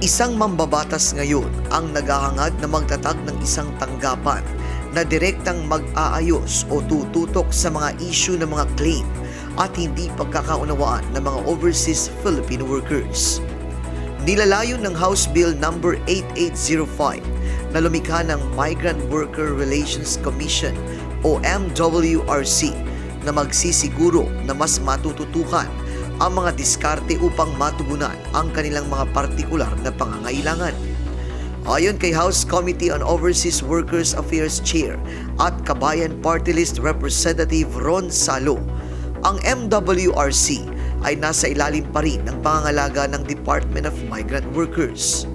Isang mambabatas ngayon ang naghahangad na magtatag ng isang tanggapan na direktang mag-aayos o tututok sa mga issue ng mga claim at hindi pagkakaunawaan ng mga overseas Filipino workers. Nilalayon ng House Bill number 8805 na lumikha ng Migrant Worker Relations Commission o MWRC na magsisiguro na mas matututukan ang mga diskarte upang matugunan ang kanilang mga partikular na pangangailangan. Ayon kay House Committee on Overseas Workers Affairs Chair at Kabayan Party List Representative Ron Salo, ang MWRC ay nasa ilalim pa rin ng pangangalaga ng Department of Migrant Workers.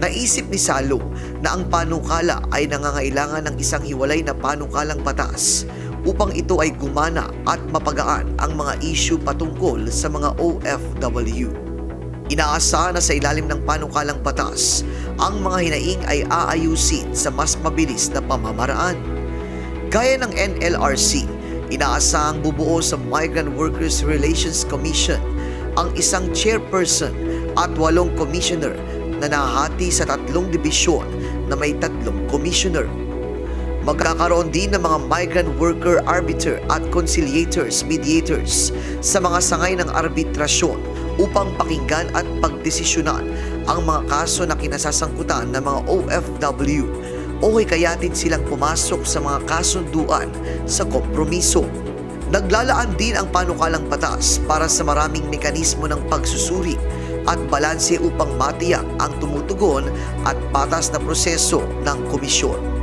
Naisip ni Salo na ang panukala ay nangangailangan ng isang hiwalay na panukalang batas upang ito ay gumana at mapagaan ang mga issue patungkol sa mga OFW. Inaasahan na sa ilalim ng panukalang batas, ang mga hinaing ay aayusin sa mas mabilis na pamamaraan. Gaya ng NLRC, inaasahang bubuo sa Migrant Workers Relations Commission ang isang chairperson at walong commissioner na nahati sa tatlong dibisyon na may tatlong commissioner. Magkakaroon din ng mga migrant worker arbiter at conciliators, mediators sa mga sangay ng arbitrasyon upang pakinggan at pagdesisyonan ang mga kaso na kinasasangkutan ng mga OFW o hikayatin silang pumasok sa mga kasunduan sa kompromiso. Naglalaan din ang panukalang batas para sa maraming mekanismo ng pagsusuri at balanse upang matiyak ang tumutugon at patas na proseso ng komisyon.